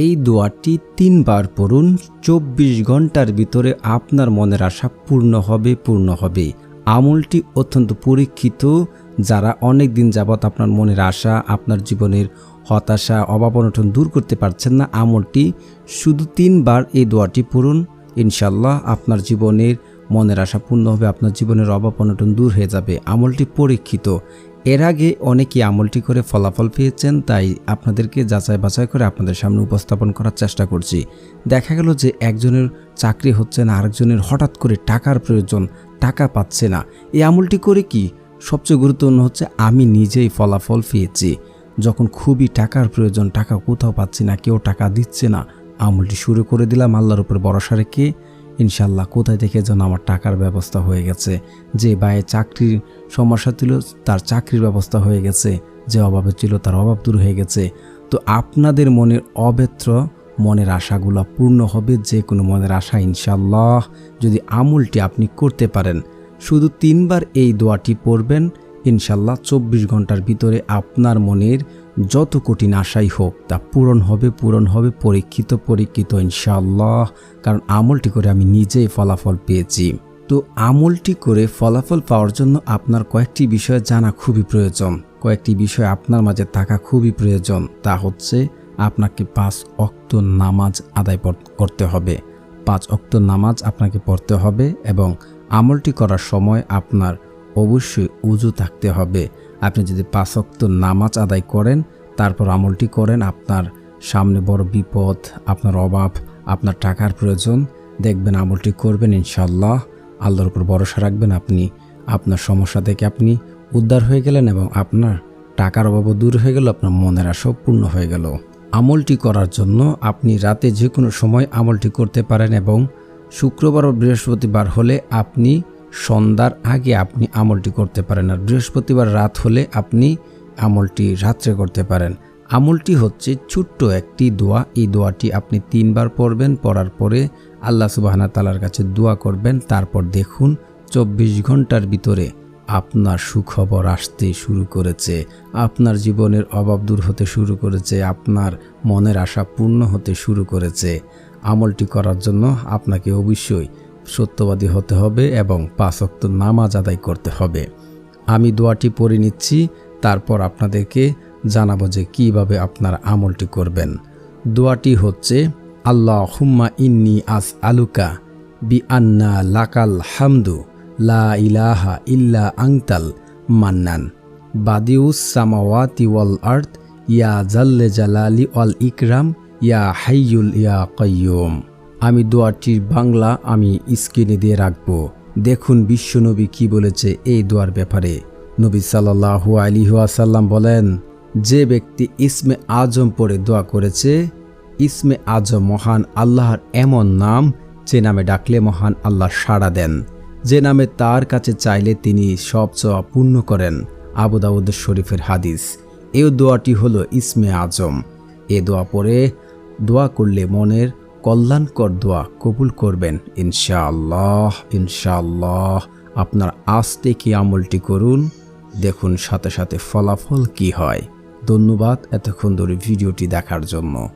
এই দোয়াটি তিনবার পড়ুন, চব্বিশ ঘণ্টার ভিতরে আপনার মনের আশা পূর্ণ হবে পূর্ণ হবে। আমলটি অত্যন্ত পরীক্ষিত, যারা অনেক দিন যাবৎ আপনার মনের আশা, আপনার জীবনের হতাশা, অভাব অনটন দূর করতে পারছেন না, আমলটি শুধু তিনবার এই দোয়াটি পড়ুন ইনশাল্লাহ আপনার জীবনের মনের আশা পূর্ণ হবে, আপনার জীবনের অভাব অনটন দূর হয়ে যাবে। আমলটি পরীক্ষিত এর আগে অনেকেই আমলটি করে ফলাফল পেয়েছেন, তাই আপনাদেরকে যাচাই বাছাই করে আপনাদের সামনে উপস্থাপন করার চেষ্টা করছি। দেখা গেল যে একজনের চাকরি হচ্ছে না, আরেকজনের হঠাৎ করে টাকার প্রয়োজন, টাকা পাচ্ছে না। এই আমলটি করে কি? সবচেয়ে গুরুত্বপূর্ণ হচ্ছে আমি নিজেই ফলাফল পেয়েছি। যখন খুবই টাকার প্রয়োজন, টাকা কোথাও পাচ্ছি না, কেউ টাকা দিচ্ছে না, আমলটি শুরু করে দিলাম আল্লাহর উপর ভরসা রেখে। ইনশাল্লাহ কোথায় থেকে যেন আমার টাকার ব্যবস্থা হয়ে গেছে, যে বায়ে চাকরির সমস্যা ছিল, তার চাকরির ব্যবস্থা হয়ে গেছে, যে অভাবে ছিল, তার অভাব দূর হয়ে গেছে। তো আপনাদের মনের অবেত্র মনের আশাগুলো পূর্ণ হবে যে কোনো মনের আশা ইনশাল্লাহ যদি আমুলটি আপনি করতে পারেন। শুধু তিনবার এই দোয়াটি পড়বেন, ইনশাল্লাহ চব্বিশ ঘণ্টার ভিতরে আপনার মনের যত কঠিন আশাই হোক, তা পূরণ হবে পূরণ হবে, পরীক্ষিত পরীক্ষিত ইনশাল্লাহ কারণ আমলটি করে আমি নিজেই ফলাফল পেয়েছি। তো আমলটি করে ফলাফল পাওয়ার জন্য আপনার কয়েকটি বিষয় জানা খুবই প্রয়োজন। কয়েকটি বিষয় আপনার মাঝে থাকা খুবই প্রয়োজন। তা হচ্ছে, আপনাকে পাঁচ অক্ত নামাজ আদায় করতে হবে। পাঁচ অক্ত নামাজ আপনাকে পড়তে হবে এবং আমলটি করার সময় আপনার অবশ্যই উজু থাকতে হবে। আপনি যদি পাঁচ অক্ত নামাজ আদায় করেন, তারপর আমলটি করেন, আপনার সামনে বড় বিপদ, আপনার অভাব, আপনার টাকার প্রয়োজন, দেখবেন আমলটি করবেন ইনশাল্লাহ আল্লাহর উপর ভরসা রাখবেন আপনি, আপনার সমস্যা থেকে আপনি উদ্ধার হয়ে গেলেন এবং আপনার টাকার অভাবও দূর হয়ে গেল, আপনার মনের আশাও পূর্ণ হয়ে গেল। আমলটি করার জন্য আপনি রাতে যে কোনো সময় আমলটি করতে পারেন এবং শুক্রবার ও বৃহস্পতিবার হলে আপনি সন্ধ্যার আগে আপনি আমলটি করতে পারেন আর বৃহস্পতিবার রাত হলে আপনি আমলটি রাত্রে করতে পারেন। আমলটি হচ্ছে ছোট্ট একটি দোয়া। এই দোয়াটি আপনি তিনবার পড়বেন, পড়ার পরে আল্লাহ সুবাহানা তালার কাছে দোয়া করবেন। তারপর দেখুন চব্বিশ ঘণ্টার ভিতরে আপনার সুখবর আসতে শুরু করেছে। আপনার জীবনের অভাব দূর হতে শুরু করেছে। আপনার মনের আশা পূর্ণ হতে শুরু করেছে। আমলটি করার জন্য আপনাকে অবশ্যই সত্যবাদী হতে হবে এবং পাঁচক্ত নামাজ আদায় করতে হবে। আমি দোয়াটি পড়ে নিচ্ছি, তারপর আপনাদেরকে জানাব যে কীভাবে আপনার আমলটি করবেন। দোয়াটি হচ্ছে আল্লাহ হুম্মা ইন্নি আস আলুকা বি আন্না লাকাল হামদু লা ইলাহা ইল্লা আংতাল মান্নান। বাদিউস সামাওয়াতি ওয়াল আর্থ ইয়া জাল্লে জালালি ওয়াল ইকরাম, ইয়া হাইয়ুল ইয়া কয়্যুম আমি দোয়াটির বাংলা আমি স্ক্রিনে দিয়ে রাখব। দেখুন বিশ্বনবী কি বলেছে এই দোয়ার ব্যাপারে। নবী সাল্লাহু আলিহাসাল্লাম বলেন, যে ব্যক্তি ইসমে আজম পড়ে দোয়া করেছে, ইসমে আজম মহান আল্লাহর এমন নাম যে নামে ডাকলে মহান আল্লাহ সাড়া দেন। যে নামে তার কাছে চাইলে তিনি সব চাওয়া পূর্ণ করেন। আবু দাউদ শরীফের হাদিস। এই দোয়াটি হলো ইসমে আজম। এ দোয়া পরে দোয়া করলে মনের কল্যাণকর দোয়া কবুল করবেন, ইনশাআল্লাহ ইনশাআল্লাহ। আপনার আজ থেকে আমলটি করুন, দেখুন সাথে সাথে ফলাফল কি হয়। ধন্যবাদ এতক্ষণ ধরে ভিডিওটি দেখার জন্য।